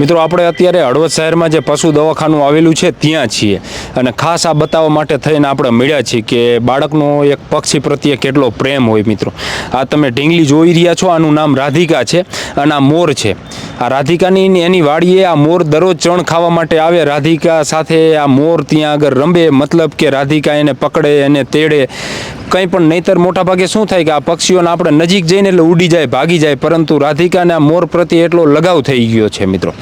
મિત્રો, આપણે અત્યારે હળવદ શહેરમાં જે પશુ દવાખાનું આવેલું છે, ત્યાં છીએ. અને ખાસ આ બતાવવા માટે થઈને આપણે મળ્યા છીએ કે બાળકનો એક પક્ષી પ્રત્યે કેટલો પ્રેમ હોય, મિત્રો. આ તમે ઢીંગલી જોઈ રહ્યા છો, આનું નામ રાધિકા છે અને આ મોર છે. આ રાધિકાની એની વાડીએ આ મોર દરરોજ ચણ ખાવા માટે આવે. રાધિકા સાથે આ મોર ત્યાં આગળ રમે. મતલબ કે રાધિકા એને પકડે, એને તેડે. કંઈ પણ નહીતર મોટા ભાગે શું થાય કે આ પક્ષીઓને આપણે નજીક જઈને એટલે ઉડી જાય, ભાગી જાય. પરંતુ રાધિકાને આ મોર પ્રત્યે એટલો લગાવ થઈ ગયો છે, મિત્રો.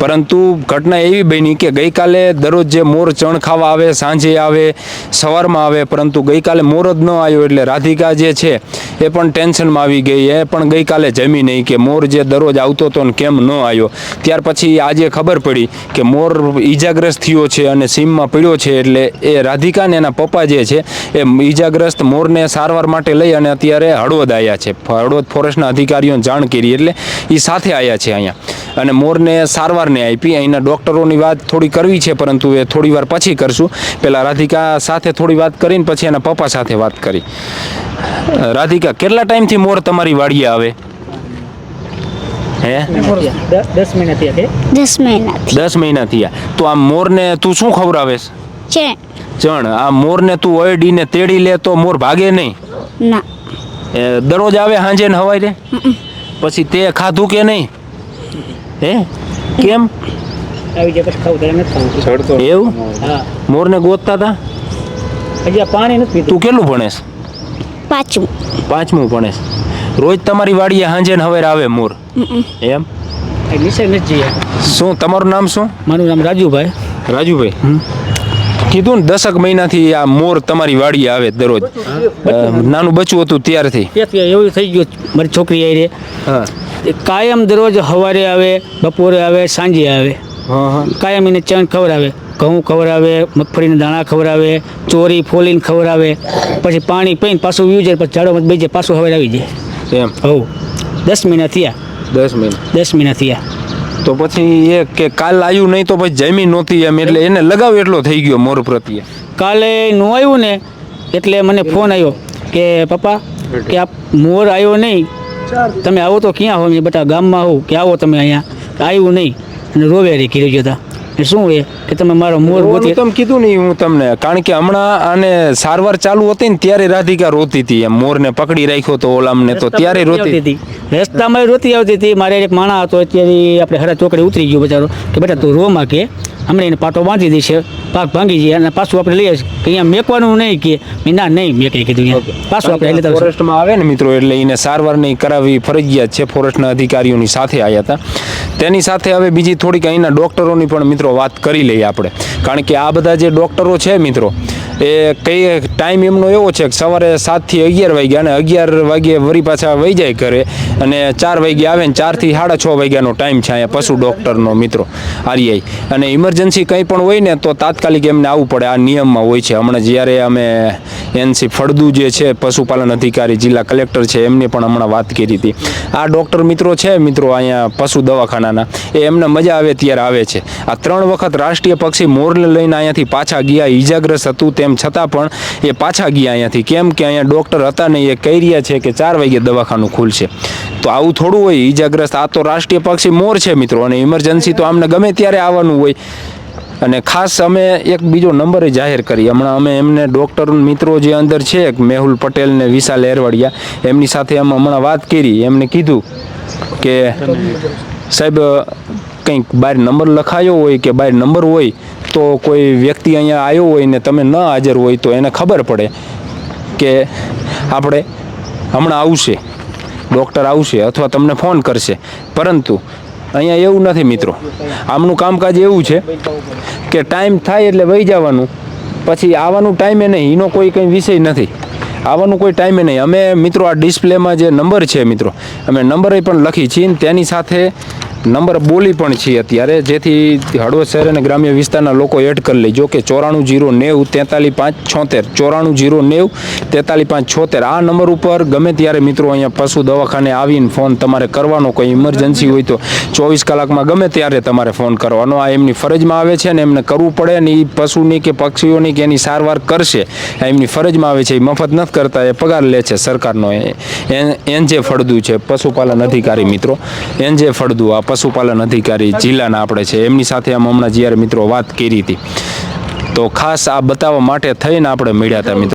પરંતુ ઘટના એવી બની કે ગઈકાલે દરરોજ જે મોર ચણ ખાવા આવે, સાંજે આવે, સવારમાં આવે, પરંતુ ગઈકાલે મોર જ ન આવ્યો એટલે રાધિકા જે છે એ પણ ટેન્શનમાં આવી ગઈ. એ પણ ગઈકાલે જમી નહીં કે મોર જે દરરોજ આવતો હતો ને કેમ ન આવ્યો. ત્યાર પછી આજે ખબર પડી કે મોર ઈજાગ્રસ્ત થયો છે અને સીમમાં પડ્યો છે એટલે એ રાધિકાને એના પપ્પા જે છે એ ઈજાગ્રસ્ત મોરને સારવાર માટે લઈ અને અત્યારે હળવદ આવ્યા છે. હળવદ ફોરેસ્ટના અધિકારીઓને જાણ કરી એટલે એ સાથે આવ્યા છે અહીંયા. અને મોરને સારવારને આપી. અહીંના ડૉક્ટરોની વાત થોડી કરવી છે પરંતુ એ થોડી વાર પછી કરશું. પહેલાં રાધિકા સાથે થોડી વાત કરીને પછી એના પપ્પા સાથે વાત કરી. રાધિકા કેટલા ટાઈમથી મોર તમારી વાડીએ આવે? હે? દસ મહિના દસ મહિના થયા. તો આ મોરને તું શું ખવડાવેશ છે ચણ. આ મોરને તું ઓયડીને તેડી લે તો મોર ભાગે નહીં? ના. એ દરરોજ આવે સાંજે ને હવાઈ રે પછી તે ખાધું કે નહીં? હે કેમ? આવી જાય પછી ખાવું નથી ખાવું એવું? હા. મોરને ગોતતા હતા હજી પાણી નથી પીતું તું કેટલું ભણેશ પાંચમું. પાંચમું ભણેશ રોજ તમારી વાડીએ સાંજે ને હવારે આવે મોર. એમ? શું તમારું નામ શું? મારું નામ રાજુભાઈ. રાજુભાઈ? કીધું ને દસક મહિનાથી આ મોર તમારી વાડીએ આવે દરરોજ. નાનું બચ્ચું હતું ત્યારથી. એવું થઈ ગયું મારી છોકરી આવી રે હા. એ કાયમ દરરોજ સવારે આવે બપોરે આવે સાંજે આવે. કાયમ એને ચણ ખવડાવે ઘઉં ખવડાવે મગફળીના દાણા ખવડાવે ચોરી ફોલીને ખવડાવે પછી પાણી પીને પાછું વ્યુ જાય પછી ઝાડો બે જાય પાછું હવે આવી જાય. એમ. હવ દસ મહિના થયા. દસ મહિના. દસ મહિના થયા. તો પછી એ કે કાલ આવ્યું નહીં તો પછી જમી નહોતી એમ એટલે એને લગાવ એટલો થઈ ગયો મોર પ્રત્યે. કાલે ન આવ્યું ને એટલે મને ફોન આવ્યો કે પપ્પા કે આ મોર આવ્યો નહીં તમે આવો તો ક્યાં હો? બટા ગામમાં આવો કે આવો તમે અહીંયા? આવ્યું નહીં. અને રોવેરી કરી જતા એ શું એ? કે તમે મારો મોર ગોતી તમે કીધું નહીં હું તમને. કારણ કે હમણાં આને સારવાર ચાલુ હતી ને ત્યારે રાધિકા રોતી હતી. એમ મોરને પકડી રાખ્યો તો ઓલામને તો ત્યારે રોતી હતી. રસ્તામાં રોતી આવતી હતી. મારે એક માણા હતો અત્યારે આપણે હરા ચોકડી ઉતરી ગયો બચારો. કે બેટા તું રોમાં કે? હમણાં એને પાટો બાંધી દેશે પાક ભાંગી જાય અને પાછું આપણે લઈએ કે અહીંયા મેકવાનું નહીં કે મેં ના નહીં મેકે કીધું પાછું આપણે લેતા ફોરેસ્ટમાં આવે ને મિત્રો એટલે એને સારવાર નહીં કરાવવી ફરજિયાત છે. ફોરેસ્ટના અધિકારીઓની સાથે આવ્યા હતા. તેની સાથે હવે બીજી થોડીક અહીંના ડૉક્ટરોની પણ મિત્રો વાત કરી લઈએ આપણે. કારણ કે આ બધા જે ડૉક્ટરો છે મિત્રો એ કઈ ટાઈમ એમનો એવો છે કે સવારે સાતથી અગિયાર વાગ્યા અને અગિયાર વાગ્યે વરી પાછા વહી જાય ઘરે અને ચાર વાગે આવે ને ચારથી સાડા છ વાગ્યાનો ટાઈમ છે અહીંયા પશુ ડૉક્ટરનો મિત્રો આરઆઈ અને ઇમરજન્સી કંઈ પણ હોય ને તો તાત્કાલિક એમને આવવું પડે, આ નિયમમાં હોય છે. હમણાં જ્યારે અમે એનસી ફળદુ જે છે, પશુપાલન અધિકારી, જિલ્લા કલેક્ટર છે, એમને પણ હમણાં વાત કરી હતી. આ ડૉક્ટર મિત્રો છે, મિત્રો અહીંયા પશુ દવાખાનાના, એ એમને મજા આવે ત્યારે આવે છે. આ ત્રણ વખત રાષ્ટ્રીય પક્ષી મોરને લઈને અહીંયાથી પાછા ગયા, ઈજાગ્રસ્ત હતું તેમ છતાં પણ એ પાછા ગયા અહીંયાથી. કેમ કે અહીંયા ડૉક્ટર હતા ને એ કહી રહ્યા છે કે ચાર વાગે દવાખાનું ખુલશે. તો આવું થોડું હોય ઈજાગ્રસ્ત. આ તો રાષ્ટ્રીય પક્ષી મોર છે, મિત્રો, અને ઇમરજન્સી તો આમને ગમે ત્યારે આવવાનું હોય. અને ખાસ અમે એક બીજો નંબર જાહેર કરી. હમણાં અમે એમને ડૉક્ટર મિત્રો જે અંદર છે મેહુલ પટેલ ને વિશાલ એરવાડિયા, એમની સાથે અમે હમણાં વાત કરી. એમને કીધું કે, સાહેબ, કંઈક બહાર નંબર લખાયો હોય કે બહાર નંબર હોય, તો કોઈ વ્યક્તિ અહીંયા આવ્યો હોય ને તમે ન હાજર હોય, તો એને ખબર પડે કે આપણે હમણાં આવશે. ડૉક્ટર આવશે અથવા તમને ફોન કરશે. પરંતુ, અહીંયા એવું નથી મિત્રો. આમનું કામકાજ એવું છે કે ટાઈમ થાય એટલે વહી જવાનું. પછી આવવાનું ટાઈમે નહીં, એનો કોઈ કંઈ વિષય નથી. આવવાનું કોઈ ટાઈમે નહીં. અમે મિત્રો, આ ડિસ્પ્લેમાં જે નંબર છે મિત્રો, અમે નંબરે પણ લખી છીએ તેની સાથે નંબર બોલી પણ છીએ અત્યારે. જેથી હળવદ શહેર અને ગ્રામ્ય વિસ્તારના લોકો એડ કરી લેજો કે ચોરાણું જીરો નેવું તેતાલીસ પાંચ છોતેર. ચોરાણું જીરો નેવું તેતાલીસ પાંચ છોતેર. આ નંબર ઉપર ગમે ત્યારે મિત્રો અહીંયા પશુ દવાખાને આવીને ફોન તમારે કરવાનો, કોઈ ઇમરજન્સી હોય તો ચોવીસ કલાકમાં ગમે ત્યારે તમારે ફોન કરવાનો. આ એમની ફરજમાં આવે છે ને એમને કરવું પડે ને એ પશુની કે પક્ષીઓની કે એની સારવાર કરશે. એમની ફરજમાં આવે છે. એ મફત નથી કરતા, એ પગાર લે છે સરકારનો. એન જે ફળદુ છે, પશુપાલન અધિકારી મિત્રો. એન જે ફળદુ, આ પશુપાલન અધિકારી જિલ્લાના આપણે છે. એમની સાથે આમ હમણાં જ્યારે મિત્રો વાત કરી હતી. તો ખાસ આ બતાવવા માટે થઈને આપણે મળ્યા હતા મિત્રો.